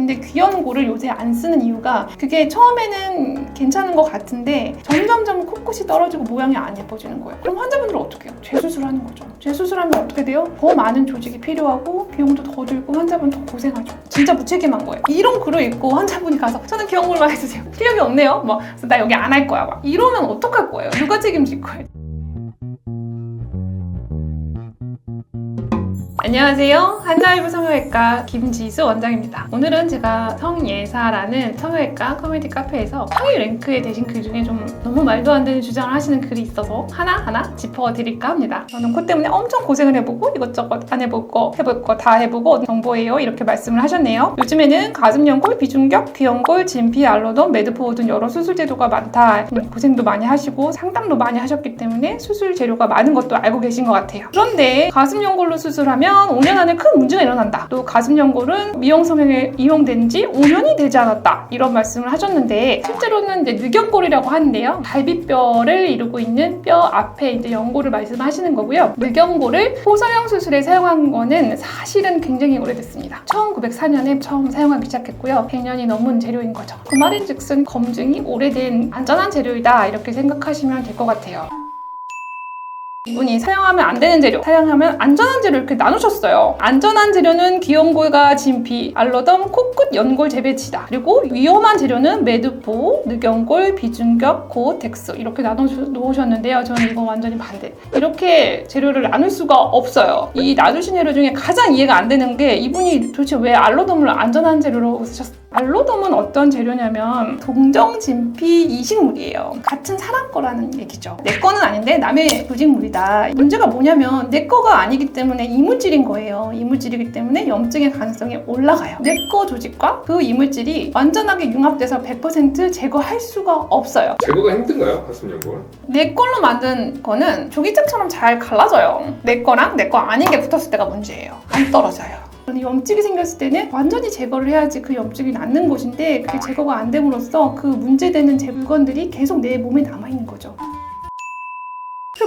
근데 귀연고를 요새 안 쓰는 이유가 그게 처음에는 괜찮은 것 같은데 점점점 코끝이 떨어지고 모양이 안 예뻐지는 거예요. 그럼 환자분들은 어떻게 해요? 재수술하는 거죠. 재수술하면 어떻게 돼요? 더 많은 조직이 필요하고 비용도 더 들고 환자분 더 고생하죠. 진짜 무책임한 거예요. 이런 글을 읽고 환자분이 가서 저는 귀연고를만 해주세요. 실력이 없네요. 막, 그래서 나 여기 안 할 거야. 막 이러면 어떡할 거예요? 누가 책임질 거예요? 안녕하세요. 한자일부 성형외과 김지수 원장입니다. 오늘은 제가 성예사라는 성형외과 커뮤니티 카페에서 상위 랭크에 되신 글 중에 좀 너무 말도 안 되는 주장을 하시는 글이 있어서 하나하나 짚어드릴까 합니다. 저는 코 때문에 엄청 고생을 해보고 이것저것 안 해볼 거 해볼 거 다 해보고 정보예요 이렇게 말씀을 하셨네요. 요즘에는 가슴연골, 비중격, 귀연골, 진피, 알로돈, 매드포 등 여러 수술 제도가 많다. 음, 고생도 많이 하시고 상담도 많이 하셨기 때문에 수술 재료가 많은 것도 알고 계신 것 같아요. 그런데 가슴연골로 수술하면 5년 안에 큰 문제가 일어난다. 또 가슴 연골은 미용 성형에 이용된 지 5년이 되지 않았다. 이런 말씀을 하셨는데 실제로는 이제 늑연골이라고 하는데요. 갈비뼈를 이루고 있는 뼈 앞에 이제 연골을 말씀하시는 거고요. 늑연골을 호성형 수술에 사용한 거는 사실은 굉장히 오래됐습니다. 1904년에 처음 사용하기 시작했고요. 100년이 넘은 재료인 거죠. 그 말인즉슨 검증이 오래된 안전한 재료이다 이렇게 생각하시면 될 것 같아요. 이분이 사용하면 안 되는 재료, 사용하면 안전한 재료 이렇게 나누셨어요. 안전한 재료는 귀연골과 진피, 알러덤, 코끝, 연골 재배치다. 그리고 위험한 재료는 매드포, 늑연골, 비중격, 고텍스 이렇게 나눠 놓으셨는데요. 저는 이거 완전히 반대. 이렇게 재료를 나눌 수가 없어요. 이 나누신 재료 중에 가장 이해가 안 되는 게 이분이 도대체 왜 알러덤을 안전한 재료로 쓰셨어요? 알로돔은 어떤 재료냐면 동정진피 이식물이에요. 같은 사람 거라는 얘기죠. 내 거는 아닌데 남의 조직물이다. 문제가 뭐냐면 내 거가 아니기 때문에 이물질인 거예요. 이물질이기 때문에 염증의 가능성이 올라가요. 내 거 조직과 그 이물질이 완전하게 융합돼서 100% 제거할 수가 없어요. 제거가 힘든가요? 가슴 연골? 내 걸로 만든 거는 조기책처럼 잘 갈라져요. 내 거랑 내 거 아닌 게 붙었을 때가 문제예요. 안 떨어져요. 염증이 생겼을 때는 완전히 제거를 해야지 그 염증이 낫는 것인데 그게 제거가 안 됨으로써 그 문제되는 제 물건들이 계속 내 몸에 남아있는 거죠.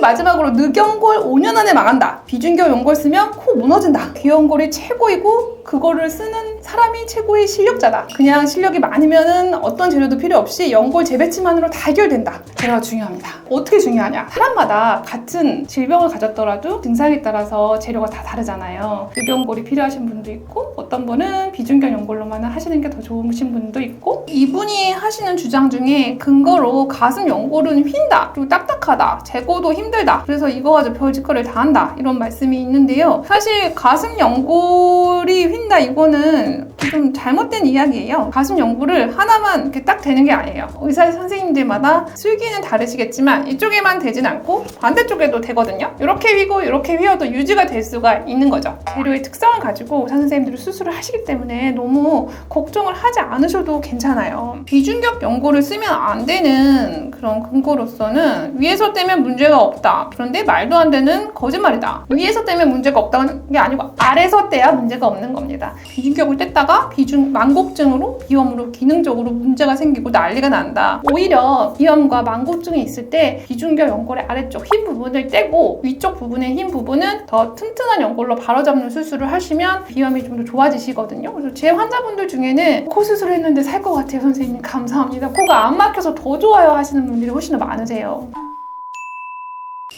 마지막으로 늑연골 5년 안에 망한다. 비중격 연골 쓰면 코 무너진다. 귀연골이 최고이고 그거를 쓰는 사람이 최고의 실력자다. 그냥 실력이 많으면은 어떤 재료도 필요 없이 연골 재배치만으로 다 해결된다. 재료가 중요합니다. 어떻게 중요하냐? 사람마다 같은 질병을 가졌더라도 증상에 따라서 재료가 다 다르잖아요. 늑연골이 필요하신 분도 있고 어떤 분은 비중격 연골로만 하시는 게 더 좋으신 분도 있고 이분이 하시는 주장 중에 근거로 가슴 연골은 휜다. 그리고 딱딱하다. 제거도 힘들다. 그래서 이거 가지고 별짓거리를 다 한다. 이런 말씀이 있는데요. 사실 가슴 연골이 휜다 이거는 좀 잘못된 이야기예요. 가슴 연골을 하나만 이렇게 딱 되는 게 아니에요. 의사 선생님들마다 술기는 다르시겠지만 이쪽에만 되진 않고 반대쪽에도 되거든요. 이렇게 휘고 이렇게 휘어도 유지가 될 수가 있는 거죠. 재료의 특성을 가지고 의사 선생님들이 수술을 하시기 때문에 너무 걱정을 하지 않으셔도 괜찮아요. 비중격 연골을 쓰면 안 되는 그런 근거로서는 위에서 떼면 문제가 없다. 그런데 말도 안 되는 거짓말이다. 위에서 떼면 문제가 없다는 게 아니고 아래서 떼야 문제가 없는 겁니다. 비중격을 뗐다가 비중 만곡증으로 비염으로 기능적으로 문제가 생기고 난리가 난다. 오히려 비염과 만곡증이 있을 때 비중격 연골의 아래쪽 흰 부분을 떼고 위쪽 부분의 흰 부분은 더 튼튼한 연골로 바로잡는 수술을 하시면 비염이 좀 더 좋아지시거든요. 그래서 제 환자분들 중에는 코 수술했는데 살 것 같아요, 선생님. 감사합니다. 코가 안 막혀서 더 좋아요 하시는 분들이 훨씬 더 많으세요.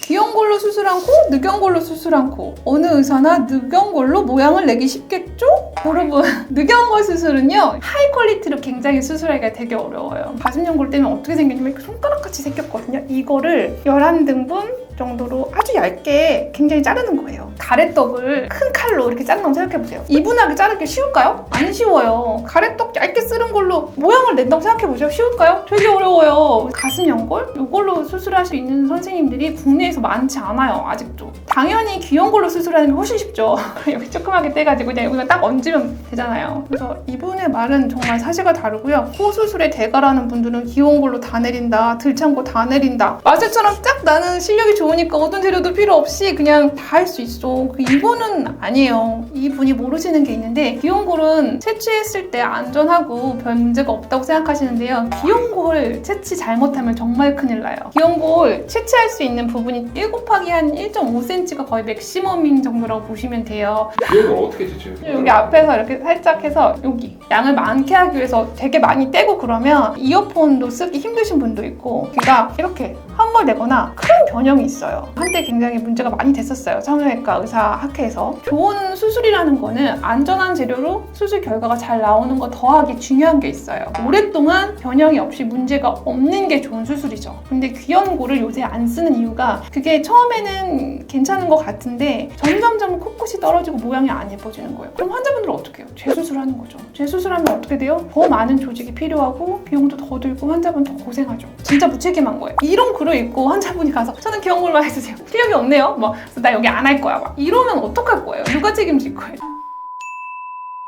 귀연골로 수술한 코, 늑연골로 수술한 코. 어느 의사나 늑연골로 모양을 내기 쉽겠죠? 여러분, 늑연골 수술은요, 하이 퀄리티로 굉장히 수술하기가 되게 어려워요. 가슴 연골 때문에 어떻게 생겼냐면 손가락같이 생겼거든요. 이거를 11등분 정도로 아주 얇게 굉장히 자르는 거예요. 가래떡을 큰 칼로 이렇게 거 생각해보세요. 이분하게 자르기 쉬울까요? 안 쉬워요. 가래떡 얇게 쓰는 걸로 모양을 낸다고 생각해보세요. 쉬울까요? 되게 어려워요. 가슴 연골? 이걸로 수술할 수 있는 선생님들이 국내에서 많지 않아요. 아직도. 당연히 귀연골로 수술하는 게 훨씬 쉽죠. 여기 조그맣게 떼가지고 그냥 여기만 딱 얹으면 되잖아요. 그래서 이분의 말은 정말 사실과 다르고요. 코 수술에 대가라는 분들은 귀연골로 다 내린다, 들창고 다 내린다. 마술처럼 딱 나는 실력이 좋은 좋으니까 어떤 재료도 필요 없이 그냥 다 할 수 있어. 그 이거는 아니에요. 이 분이 모르시는 게 있는데 귀염골은 채취했을 때 안전하고 별 문제가 없다고 생각하시는데요. 귀염골 채취 잘못하면 정말 큰일 나요. 귀염골 채취할 수 있는 부분이 1 곱하기 한 1.5cm가 거의 맥시멈인 정도라고 보시면 돼요. 걸 어떻게 제치해요? 여기 앞에서 이렇게 살짝 해서 여기 양을 많게 하기 위해서 되게 많이 떼고 그러면 이어폰도 쓰기 힘드신 분도 있고 귀가 이렇게 함몰 되거나 큰 변형이 있어요. 한때 굉장히 문제가 많이 됐었어요. 성형외과 의사 학회에서. 좋은 수술이라는 거는 안전한 재료로 수술 결과가 잘 나오는 거 더하기 중요한 게 있어요. 오랫동안 변형이 없이 문제가 없는 게 좋은 수술이죠. 근데 귀연고를 요새 안 쓰는 이유가 그게 처음에는 괜찮은 것 같은데 점점점 코끝이 떨어지고 모양이 안 예뻐지는 거예요. 그럼 환자분들은 어떻게 해요? 재수술하는 거죠. 재수술하면 어떻게 돼요? 더 많은 조직이 필요하고 비용도 더 들고 환자분 더 고생하죠. 진짜 무책임한 거예요. 이런 글을 읽고 환자분이 가서 저는 귀연골만 해주세요. 실력이 없네요. 뭐 나 여기 안 할 거야. 막 이러면 어떡할 거예요? 누가 책임질 거예요?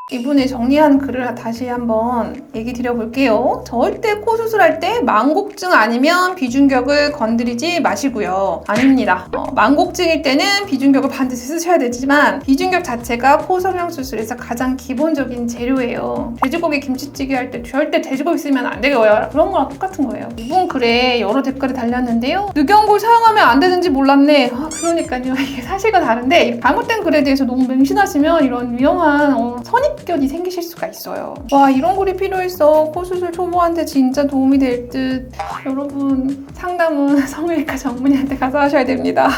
이분이 정리한 글을 다시 한번 얘기 드려볼게요. 절대 코 수술할 때 망곡증 아니면 비중격을 건드리지 마시고요. 아닙니다. 어, 망곡증일 때는 비중격을 반드시 쓰셔야 되지만 비중격 자체가 코 성형 수술에서 가장 기본적인 재료예요. 돼지고기 김치찌개 할 때 절대 돼지고기 쓰면 안 되고요. 그런 거랑 똑같은 거예요. 이분 글에 여러 댓글이 달렸는데요. 늑연골 사용하면 안 되는지 몰랐네. 아, 그러니까요. 이게 사실과 다른데 잘못된 글에 대해서 너무 맹신하시면 이런 위험한 어, 선입견이 생기실 수가 있어요. 와 이런 글이 필요했어. 코 수술 초보한테 진짜 도움이 될 듯. 여러분 상담은 성형외과 전문의한테 가서 하셔야 됩니다.